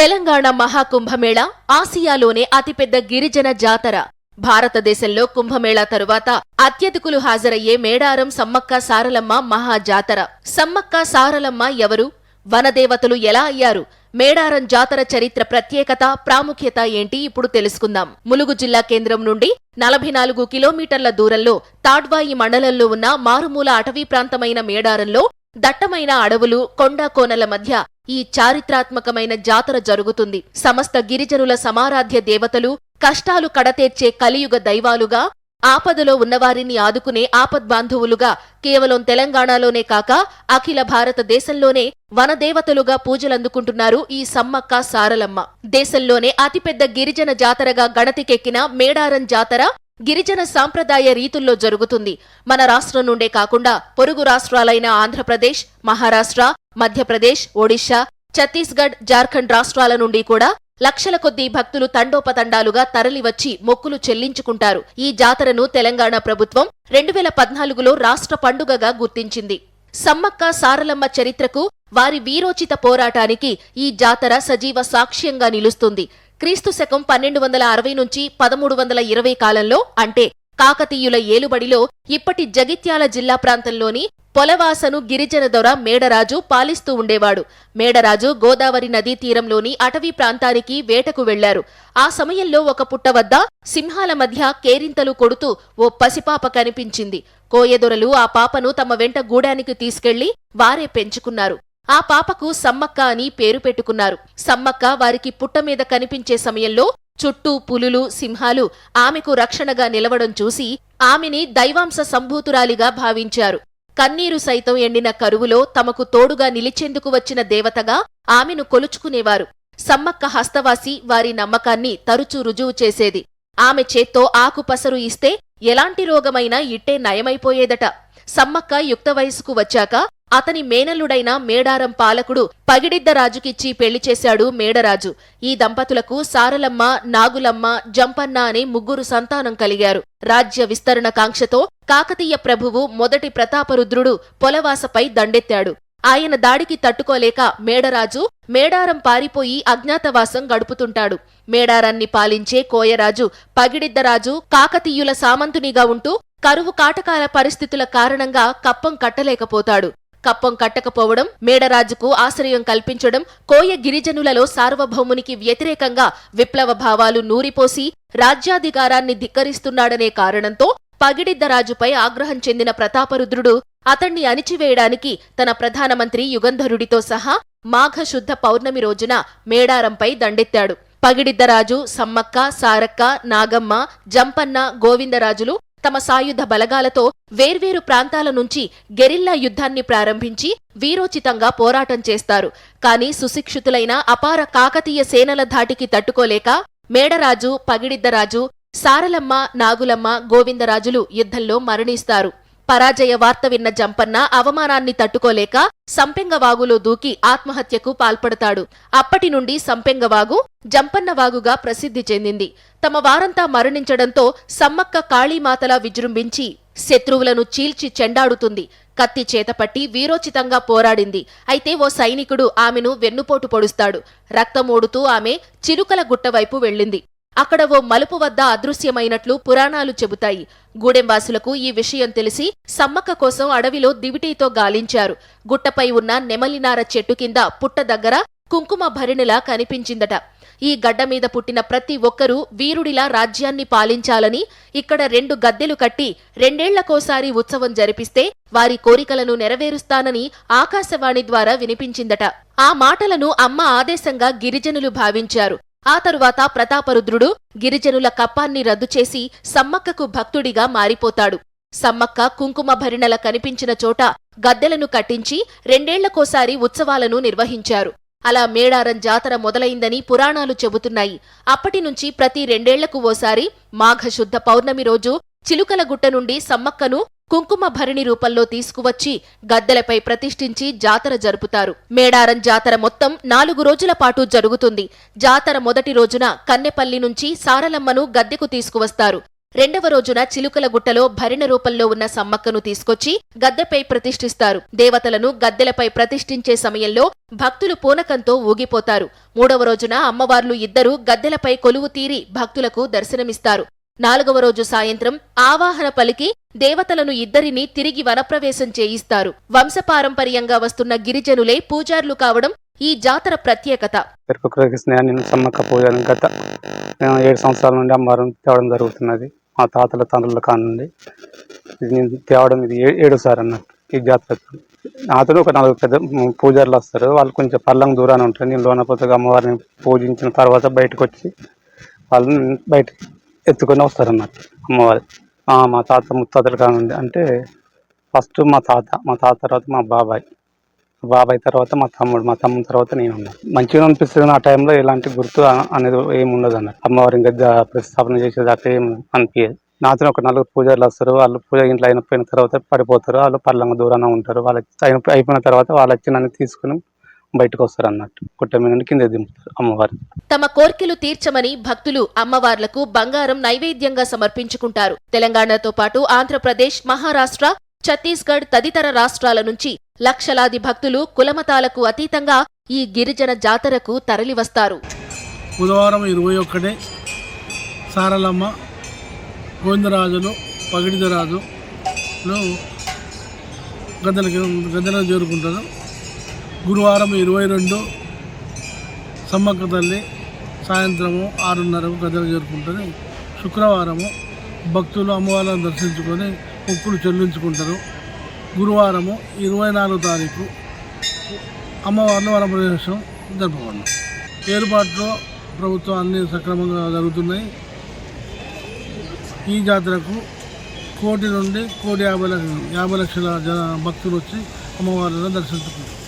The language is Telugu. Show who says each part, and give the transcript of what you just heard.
Speaker 1: తెలంగాణ మహాకుంభమేళ ఆసియాలోనే అతిపెద్ద గిరిజన జాతర. భారతదేశంలో కుంభమేళా తరువాత అత్యధికులు హాజరయ్యే మేడారం సమ్మక్క సారలమ్మ మహాజాతర. సమ్మక్క సారలమ్మ ఎవరు? వనదేవతలు ఎలా అయ్యారు? మేడారం జాతర చరిత్ర ప్రత్యేకత ప్రాముఖ్యత ఏంటి? ఇప్పుడు తెలుసుకుందాం. ములుగు జిల్లా కేంద్రం నుండి నలభై నాలుగు కిలోమీటర్ల దూరంలో తాడ్వాయి మండలంలో ఉన్న మారుమూల అటవీ ప్రాంతమైన మేడారంలో దట్టమైన అడవులు కొండ కోనల మధ్య ఈ చారిత్రాత్మకమైన జాతర జరుగుతుంది. సమస్త గిరిజనుల సమారాధ్య దేవతలు కష్టాలు కడతేర్చే కలియుగ దైవాలుగా ఆపదలో ఉన్నవారిని ఆదుకునే ఆపద్బాంధువులుగా కేవలం తెలంగాణలోనే కాక అఖిల భారతదేశంలోనే వనదేవతలుగా పూజలందుకుంటున్నారు ఈ సమ్మక్క సారలమ్మ. దేశంలోనే అతిపెద్ద గిరిజన జాతరగా గణతికెక్కిన మేడారం జాతర గిరిజన సాంప్రదాయ రీతుల్లో జరుగుతుంది. మన రాష్ట్రం నుండే కాకుండా పొరుగు రాష్ట్రాలైన ఆంధ్రప్రదేశ్ మహారాష్ట్ర మధ్యప్రదేశ్ ఒడిశా ఛత్తీస్గఢ్ జార్ఖండ్ రాష్ట్రాల నుండి కూడా లక్షల కొద్దీ భక్తులు తండోపతండాలుగా తరలివచ్చి మొక్కులు చెల్లించుకుంటారు. ఈ జాతరను తెలంగాణ ప్రభుత్వం రెండు వేల పద్నాలుగులో రాష్ట్ర పండుగగా గుర్తించింది. సమ్మక్క సారలమ్మ చరిత్రకు వారి వీరోచిత పోరాటానికి ఈ జాతర సజీవ సాక్ష్యంగా నిలుస్తుంది. క్రీస్తు శకం పన్నెండు వందల అరవై నుంచి పదమూడు వందల ఇరవై కాలంలో అంటే కాకతీయుల ఏలుబడిలో ఇప్పటి జగిత్యాల జిల్లా ప్రాంతంలోని పొలవాసను గిరిజన దొర మేడరాజు పాలిస్తూ ఉండేవాడు. మేడరాజు గోదావరి నదీ తీరంలోని అటవీ ప్రాంతానికి వేటకు వెళ్ళారు. ఆ సమయంలో ఒక పుట్ట వద్ద సింహాల మధ్య కేరింతలు కొడుతూ ఓ పసిపాప కనిపించింది. కోయదొరలు ఆ పాపను తమ వెంట గూడానికి తీసుకెళ్ళి వారే పెంచుకున్నారు. ఆ పాపకు సమ్మక్క అని పేరు పెట్టుకున్నారు. సమ్మక్క వారికి పుట్ట మీద కనిపించే సమయంలో చుట్టూ పులులు సింహాలు ఆమెకు రక్షణగా నిలవడం చూసి ఆమెని దైవాంశ సంభూతురాలిగా భావించారు. కన్నీరు సైతం ఎండిన కరువులో తమకు తోడుగా నిలిచేందుకు వచ్చిన దేవతగా ఆమెను కొలుచుకునేవారు. సమ్మక్క హస్తవాసి వారి నమ్మకాన్ని తరచూ రుజువు చేసేది. ఆమె చేత్తో ఆకుపసరు ఇస్తే ఎలాంటి రోగమైనా ఇట్టే నయమైపోయేదట. సమ్మక్క యుక్త వయసుకు వచ్చాక అతని మేనల్లుడైన మేడారం పాలకుడు పగిడిద్దరాజుకిచ్చి పెళ్ళి చేశాడు మేడరాజు. ఈ దంపతులకు సారలమ్మ నాగులమ్మ జంపన్న అనే ముగ్గురు సంతానం కలిగారు. రాజ్య విస్తరణ కాంక్షతో కాకతీయ ప్రభువు మొదటి ప్రతాపరుద్రుడు పొలవాసపై దండెత్తాడు. ఆయన దాడికి తట్టుకోలేక మేడరాజు మేడారం పారిపోయి అజ్ఞాతవాసం గడుపుతుంటాడు. మేడారాన్ని పాలించే కోయరాజు పగిడిద్దరాజు కాకతీయుల సామంతునిగా ఉంటూ కరువు కాటకాల పరిస్థితుల కారణంగా కప్పం కట్టలేకపోతాడు. కప్పం కట్టకపోవడం మేడరాజుకు ఆశ్రయం కల్పించడం కోయ గిరిజనులలో సార్వభౌమునికి వ్యతిరేకంగా విప్లవ భావాలు నూరిపోసి రాజ్యాధికారాన్ని ధిక్కరిస్తున్నాడనే కారణంతో పగిడిద్దరాజుపై ఆగ్రహం చెందిన ప్రతాపరుద్రుడు అతణ్ణి అణిచివేయడానికి తన ప్రధానమంత్రి యుగంధరుడితో సహా మాఘశుద్ధ పౌర్ణమి రోజున మేడారంపై దండెత్తాడు. పగిడిద్దరాజు సమ్మక్క సారక్క నాగమ్మ జంపన్న గోవిందరాజులు తమ సాయుధ బలగాలతో వేర్వేరు ప్రాంతాల నుంచి గెరిల్లా యుద్ధాన్ని ప్రారంభించి వీరోచితంగా పోరాటం చేస్తారు. కానీ సుశిక్షితులైన అపార కాకతీయ సేనల ధాటికి తట్టుకోలేక మేడరాజు పగిడిద్దరాజు సారలమ్మ నాగులమ్మ గోవిందరాజులు యుద్ధంలో మరణిస్తారు. పరాజయ వార్త విన్న జంపన్న అవమానాన్ని తట్టుకోలేక సంపెంగవాగులో దూకి ఆత్మహత్యకు పాల్పడతాడు. అప్పటి నుండి సంపెంగవాగు జంపన్నవాగుగా ప్రసిద్ధి చెందింది. తమ వారంతా మరణించడంతో సమ్మక్క కాళీమాతలా విజృంభించి శత్రువులను చీల్చి చెండాడుతుంది. కత్తి చేతపట్టి వీరోచితంగా పోరాడింది. అయితే ఓ సైనికుడు ఆమెను వెన్నుపోటు పొడుస్తాడు. రక్తమోడుతూ ఆమె చిలుకల గుట్టవైపు వెళ్ళింది. అక్కడ ఓ మలుపు వద్ద అదృశ్యమైనట్లు పురాణాలు చెబుతాయి. గూడెంవాసులకు ఈ విషయం తెలిసి సమ్మక్క కోసం అడవిలో దివిటీతో గాలించారు. గుట్టపై ఉన్న నెమలినార చెట్టు కింద పుట్ట దగ్గర కుంకుమ భరిణిలా కనిపించిందట. ఈ గడ్డ మీద పుట్టిన ప్రతి ఒక్కరూ వీరుడిలా రాజ్యాన్ని పాలించాలని ఇక్కడ రెండు గద్దెలు కట్టి రెండేళ్ళకోసారి ఉత్సవం జరిపిస్తే వారి కోరికలను నెరవేరుస్తానని ఆకాశవాణి ద్వారా వినిపించిందట. ఆ మాటలను అమ్మ ఆదేశంగా గిరిజనులు భావించారు. ఆ తరువాత ప్రతాపరుద్రుడు గిరిజనుల కప్పాన్ని రద్దు చేసి సమ్మక్కకు భక్తుడిగా మారిపోతాడు. సమ్మక్క కుంకుమ భరిణల కనిపించిన చోట గద్దెలను కట్టించి రెండేళ్ళకోసారి ఉత్సవాలను నిర్వహించారు. అలా మేడారం జాతర మొదలైందని పురాణాలు చెబుతున్నాయి. అప్పటినుంచి ప్రతి రెండేళ్ళకు ఓసారి మాఘశుద్ధ పౌర్ణమి రోజు చిలుకలగుట్ట నుండి సమ్మక్కను కుంకుమ భరిణి రూపంలో తీసుకువచ్చి గద్దెలపై ప్రతిష్ఠించి జాతర జరుపుతారు. మేడారం జాతర మొత్తం నాలుగు రోజుల పాటు జరుగుతుంది. జాతర మొదటి రోజున కన్నెపల్లి నుంచి సారలమ్మను గద్దెకు తీసుకువస్తారు. రెండవ రోజున చిలుకల గుట్టలో భరిణ రూపంలో ఉన్న సమ్మక్కను తీసుకొచ్చి గద్దెపై ప్రతిష్ఠిస్తారు. దేవతలను గద్దెలపై ప్రతిష్ఠించే సమయంలో భక్తులు పూనకంతో ఊగిపోతారు. మూడవ రోజున అమ్మవార్లు ఇద్దరూ గద్దెలపై కొలువు తీరి భక్తులకు దర్శనమిస్తారు. నాలుగవ రోజు సాయంత్రం ఆవాహన పలికి దేవతలను ఇద్దరిని తిరిగి వనప్రవేశం చేయిస్తారు. వంశపారంపర్యంగా వస్తున్న గిరిజనులే పూజార్లు కావడం ఈ జాతర ప్రత్యేకత.
Speaker 2: నేను సమ్మక్క పూజను గత ఏడు సంవత్సరాల నుండి అమ్మవారం తేవడం జరుగుతున్నది. మా తాతల తండ్రుల కానుండి ఇది నేను తేవడం ఇది ఏ- ఏడోసారి అన్నట్టు ఈ జాతర. అతను ఒక నాలుగు పెద్ద పూజారులు వస్తారు. వాళ్ళు కొంచెం పల్లం దూరాన్ని ఉంటారు. నేను లోనపోతగా అమ్మవారిని పూజించిన తర్వాత బయటకు వచ్చి వాళ్ళని బయట ఎత్తుకొని వస్తారు అన్నట్టు అమ్మవారి మా తాత ముత్తాతల కాడ అంటే ఫస్ట్ మా తాత మా తాత తర్వాత మా బాబాయ్ బాబాయ్ తర్వాత మా తమ్ముడు మా తమ్ముడు తర్వాత నేను ఉన్నాను. మంచిగా అనిపిస్తుంది ఆ టైంలో ఎలాంటి గుర్తు అనేది ఏమి ఉండదు అన్నట్టు అమ్మవారి ఇంకా ప్రతిస్థాపన చేసేదాకా ఏం అనిపించదు నాతో ఒక నలుగురు పూజారులు వస్తారు వాళ్ళు పూజ ఇంట్లో అయిపోయిన తర్వాత పడిపోతారు వాళ్ళు పర్లంగా దూరంగా ఉంటారు వాళ్ళకి అయిన- అయిపోయిన తర్వాత వాళ్ళు వచ్చి నన్ను తీసుకుని బయటకు వస్తారు అన్నట్టు గుట్ట మీద నుండి కింద దింపుతారు అమ్మవారి
Speaker 1: తమ కోర్కెలు తీర్చమని భక్తులు అమ్మవార్లకు బంగారం నైవేద్యంగా సమర్పించుకుంటారు. తెలంగాణతో పాటు ఆంధ్రప్రదేశ్ మహారాష్ట్ర ఛత్తీస్గఢ్ తదితర రాష్ట్రాల నుంచి లక్షలాది భక్తులు కులమతాలకు అతీతంగా ఈ గిరిజన జాతరకు తరలివస్తారు.
Speaker 3: బుధవారం ఇరవై ఒక్కటే సారలమ్మ గోవిందరాజులు పగిడిదరాజులు గద్దెలకి గద్దెలకు చేరుకుంటారు. గురువారం ఇరవై రెండు సమ్మక్క తల్లి సాయంత్రము ఆరున్నరకు గద్దెలకు జరుపుకుంటుంది శుక్రవారము భక్తులు అమ్మవారిని దర్శించుకొని మొక్కులు చెల్లించుకుంటారు. గురువారము ఇరవై నాలుగు తారీఖు అమ్మవార్లు వనప్రవేశం జరపబడిన ఏర్పాట్లు ప్రభుత్వం అన్ని సక్రమంగా జరుగుతున్నాయి. ఈ జాతరకు కోటి నుండి కోటి యాభై లక్ష యాభై లక్షల జన భక్తులు వచ్చి అమ్మవారిని దర్శించుకుంటారు.